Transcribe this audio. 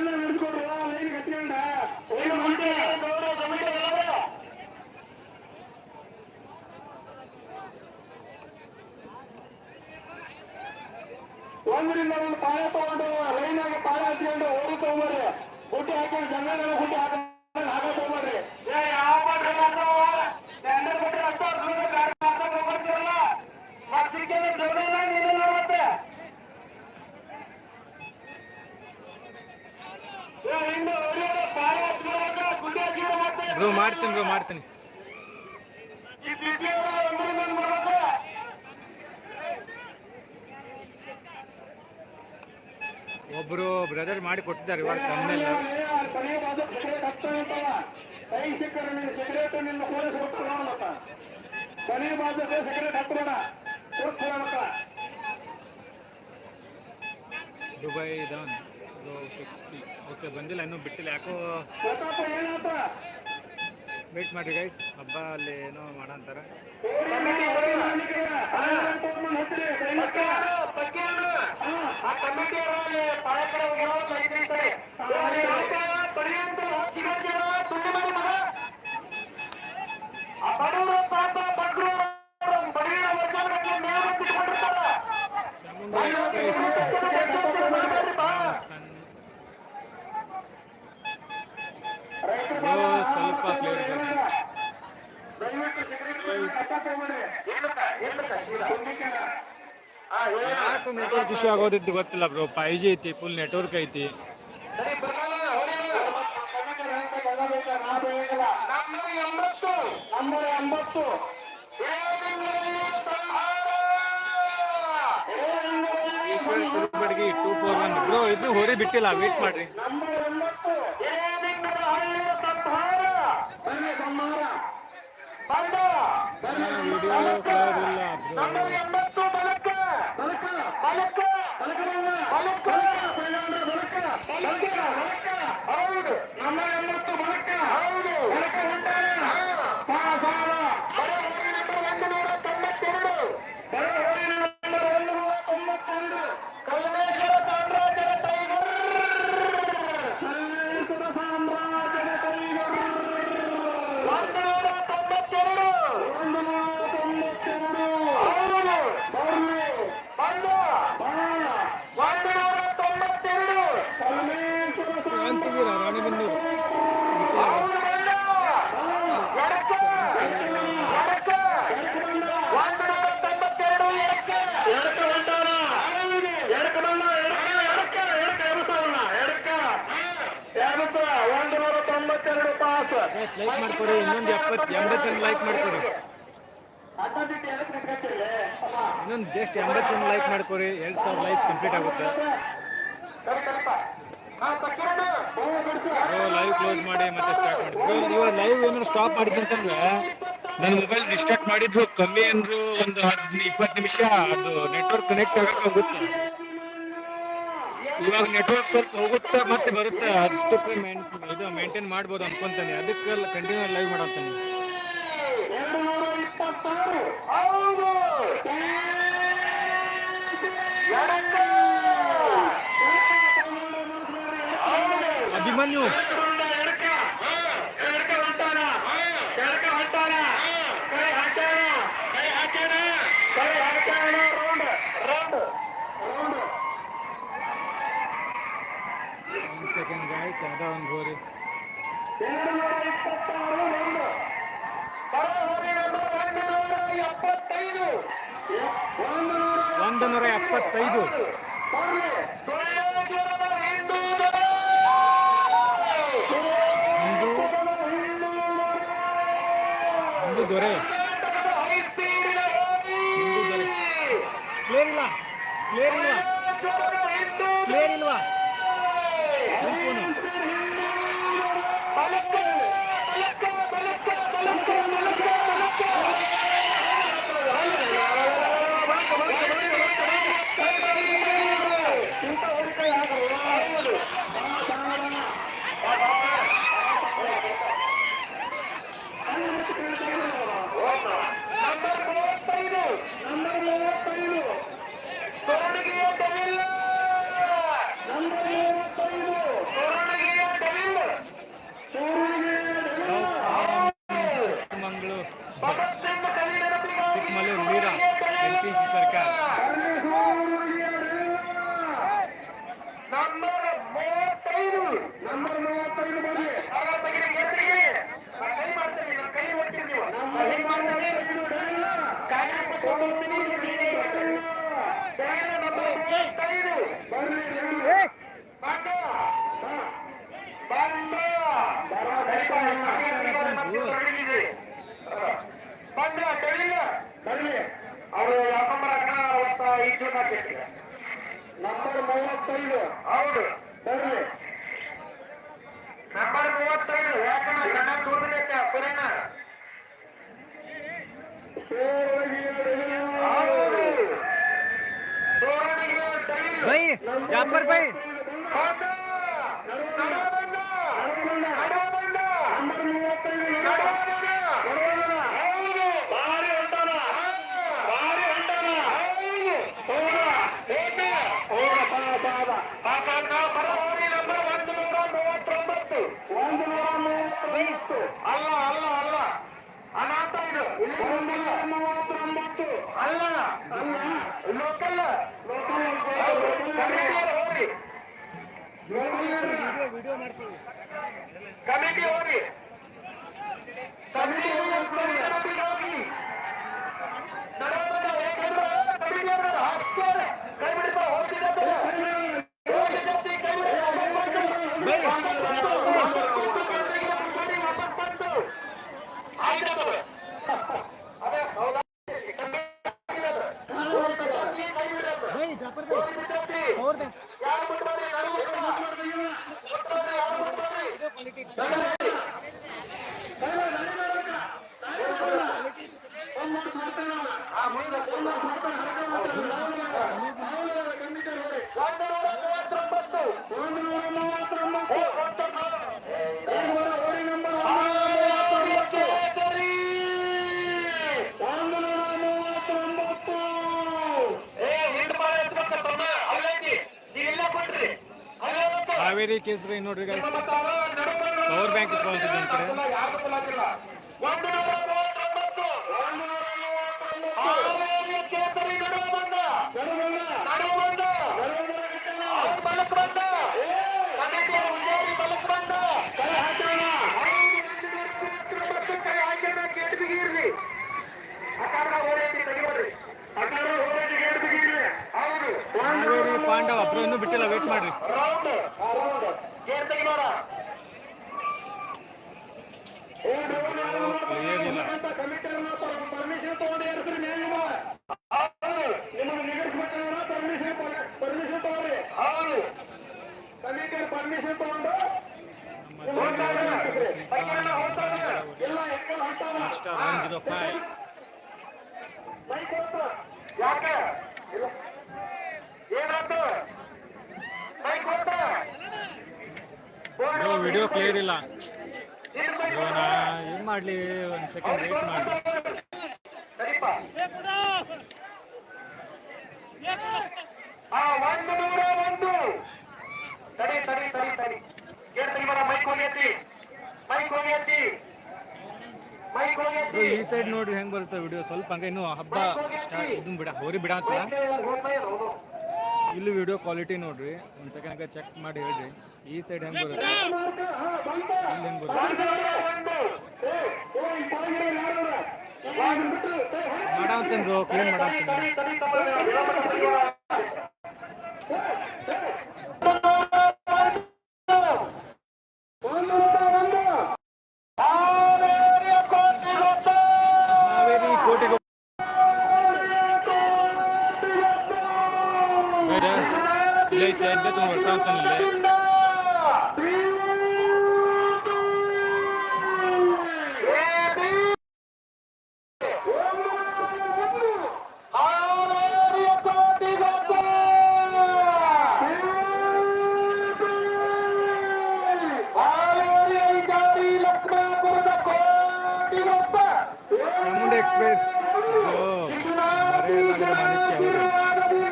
ಎಲ್ಲ ನಡೆಸ್ಕೊಡ್ರು ಲೈನ್ ಕಟ್ಕೊಂಡ ಏನು ಮುಂದೆ ಗೌರವ ಕಮಿಟಿ ಎಲ್ಲರೂ ಒಂದರಿಂದ ಒಂದು ಪಾಯ ತಗೊಂಡು ಲೈನ್ ಆಗಿ ಪಾಯ ಹಚ್ಕೊಂಡು ಓಡಿ ತಗೊಂಡ್ರಿ ಗುಡ್ಡಿ ಹಾಕೊಂಡು ಜಂಗಲ ಗುಡ್ಡಿ ಹಾಕೊಂಡು ಬ್ರೋ ಮಾಡ್ತೀನಿ ಬ್ರೋ ಮಾಡ್ತೀನಿ. ಒಬ್ರು ಬ್ರದರ್ ಮಾಡಿ ಕೊಟ್ಟಿದ್ದಾರೆ ಇವಾಗ ಕಮ್ಮಿಲ್ಲ ದುಬೈ ಡೌನ್. ಓಕೆ ಬಂದಿಲ್ಲ, ಇನ್ನೂ ಬಿಟ್ಟಿಲ್ಲ. ಯಾಕೋ ವೇಟ್ ಮಾಡಿ ಗೈಸ್ ಹಬ್ಬ ಅಲ್ಲಿ ಏನೋ ಮಾಡಂತಾರೆ ಆ ಯಾಕೆ ನೆಟ್ವರ್ಕ್ ಇಶ್ಯೂ ಆಗೋದಿದ್ದು ಗೊತ್ತಿಲ್ಲ ಬ್ರೋ ಫೈ ಜಿ ಐತಿ ಫುಲ್ ನೆಟ್ವರ್ಕ್ ಐತಿ. Ishwara Surabadgi two four one bro ಇದು ಹೋದೆ ಬಿಟ್ಟಿಲ್ಲ ವೇಟ್ ಮಾಡ್ರಿ. ನಂಬರ್ ಬಂದ ವಿಡಿಯೋ ಬ್ರೋ ನಂಬರ್ ಎಂಬತ್ತು ಬಲಕ್ಕ ಬಲಕ್ಕ ಬಲಕ್ಕ ಬಲಕ್ಕ ಬಲಕ್ಕ ಬಲಕ್ಕ ಹೌದು ನಂಬರ್ ಎಂಬತ್ತು ಬಲಕ್ಕ ಹೌದು ಸಾಲ ಬಡ ಹೋಗಿ ನಂಬರ್ ಒಂದು ನೂರ ತೊಂಬತ್ತೆರಡು ನಂಬರ್ ಒಂದು ನೂರ ತೊಂಬತ್ತೆರಡು ಕಲ್ಮೇಶ್ವರ ಸಾಮ್ರಾಜ್ಯದ ಟೈಗರ್ ಕಲ್ಮೇಶ್ವರ ಸಾಮ್ರಾಜ್ಯದ ಟೈಗರ್ ಒಂದು ನೂರ ತೊಂಬತ್ತೆರಡು ಒಂದು ನೂರ ತೊಂಬತ್ತೆರಡು ಹೌದು ಬರ್ಲಿ ಬಂದ ಒಂದು ನೂರ ತೊಂಬತ್ತೆರಡು ಕಲ್ಮೇಶ್ವರ ಕಾಂತಿವೀರ ರಾಣಿಬೆನ್ನೂರು ಹೌದು ಬಂದ ಎಡಕ್ಕ ಎಡಕ್ಕ ಒಂದು ನೂರ ತೊಂಬತ್ತೆರಡು ಎಡಕ್ಕ ಎಡಕ್ಕ ಹೊಂಟಾನ ಎಡಕ್ಕ ಬಂದ ಎಡಕ್ಕ ಎಡಕ್ಕ ಎಡಕ್ಕ ಎಡಕ್ಕ ಎಡಕ್ಕ ಎಡಕ್ಕ ಒಂದು ನೂರ ತೊಂಬತ್ತೆರಡು ಲೈಕ್ ಮಾಡ್ಕೊಡಿ, ಇನ್ನೊಂದು ಎಪ್ಪತ್ತು ಎಂಬತ್ತು ಜನ ಲೈಕ್ ಮಾಡ್ಕೊಡಿ. ಇನ್ನೊಂದು ಜಸ್ಟ್ ಎಂಬತ್ತು ಜನ ಲೈಕ್ ಮಾಡ್ಕೊರಿ ಎರಡು ಸಾವಿರ ಲೈಕ್ಸ್ ಕಂಪ್ಲೀಟ್ ಆಗುತ್ತೆ. ಲೈವ್ ಕ್ಲೋಸ್ ಮಾಡಿ, ಮತ್ತೆ ಸ್ಟಾರ್ಟ್ ಮಾಡಿ. ಇವಾಗ ಲೈವ್ ಏನಾದ್ರು ಸ್ಟಾಪ್ ಮಾಡಿದ್ದಂತಂದ್ರೆ ನನ್ನ ಮೊಬೈಲ್ ರಿಸ್ಟಾರ್ಟ್ ಮಾಡಿದ್ರು ಕಮ್ಮಿ ಅಂದ್ರು ಒಂದು ಹದಿನೈದು ಇಪ್ಪತ್ತು ನಿಮಿಷ, ಅದು ನೆಟ್ವರ್ಕ್ ಕನೆಕ್ಟ್ ಆಗಕ್ಕೆ ಹೋಗುತ್ತೆ. ಇವಾಗ ನೆಟ್ವರ್ಕ್ ಸ್ವಲ್ಪ ಹೋಗುತ್ತೆ ಮತ್ತೆ ಬರುತ್ತೆ. ಅಷ್ಟಕ್ಕೆ ಮೇನ್ ಇದು ಮೇಂಟೈನ್ ಮಾಡ್ಬೋದು ಅನ್ಕೊಂತಾನೆ. ಅದಕ್ಕೆ ಕಂಟಿನ್ಯೂ ಲೈವ್ ಮಾಡಂತಾನೆ. ಅಭಿಮನ್ಯು ಒಂದು ಸೆಕೆಂಡ್ ಗಾಯ್ಸ್ ಅದ ಒಂದು ಗೋರಿ ಒಂದು. ನೂರ ಎಪ್ಪತ್ತೈದು ಒಂದು. ದೊರೆ. ಕ್ಲಿಯರ್ ಇಲ್ಲ? ಕ್ಲಿಯರ್ ಇಲ್ವಾ? ಕ್ಲಿಯರ್ ಇಲ್ವಾ? ಮೂವತ್ತೈದು. ಹೌದು. ಬರ್ರಿ. ನಂಬರ್ ಮೂವತ್ತೈದು. ಯಾಕಂದ್ರೆ ಗಣ ತೋರ್ಬೇಕು ಪುರಾಣ ಜಾಪರ್ ಬೈ ಅಲ್ಲ ಅಲ್ಲ ಅಲ್ಲ ಅನಾಥ ಇದು ಮೂವತ್ತೊಂಬತ್ತು ಅಲ್ಲ ಅಲ್ಲ ಲೋಕಲ್ ಹೋಗಿ ಕಮಿಟಿ ಹೋಗಿ. ಕಮಿಟಿ ಹೋಗಿ ಕೈ ಬಿಡಿಪ ಹೋಗ್ತಿದ್ದ ಹಾವೇರಿ ಕೇಸರಿ ನೋಡ್ರಿ ಪವರ್ ಬ್ಯಾಂಕ್ ಇಸ್ಕೊಂತಿದ್ದೆ ಒಂದು ಕಡೆ ಹೊಂಟಾವ. Star one zero five. ಯಾಕೆ? ಇಲ್ಲ. ಏನಾಯ್ತು? ವಿಡಿಯೋ ಕ್ಲಿಯರ್ ಇಲ್ಲ. ಏನ್ ಮಾಡ್ಲಿ ಒಂದ್ ಸೆಕೆಂಡ್ ವೇಟ್ ಮಾಡಿ ಒಂದು ನೂರ ಒಂದು. ಮೈಕ್ ಹೋಗಿ ಮೈಕ್ ಹೋಗಿ ಈ ಸೈಡ್ ನೋಡ್ರಿ ಹೆಂಗ್ ಬರುತ್ತೆ ವಿಡಿಯೋ ಸ್ವಲ್ಪ ಹಂಗ ಇನ್ನು ಹಬ್ಬ ಸ್ಟಾರ್ಟ್ ಇದನ್ ಬಿಡ ಹೋರಿ ಬಿಡಾತಿಲ್ಲ ಇಲ್ಲಿ ವಿಡಿಯೋ ಕ್ವಾಲಿಟಿ ನೋಡ್ರಿ. ಒಂದ್ ಸೆಕೆಂಡ್ ಚೆಕ್ ಮಾಡಿ ಹೇಳ್ರಿ. ಈ ಸೈಡ್ ಹೆಂಗ್ ಬರುತ್ತೆ? ಇಲ್ಲಿ ಹೆಂಗೆ ಬರುತ್ತೆ? ಮಾಡಾಂತೇನ್ ಬ್ರೋ ಕ್ಲೀನ್ ಮಾಡಾಂತೀನಿ ಇಲ್ಲ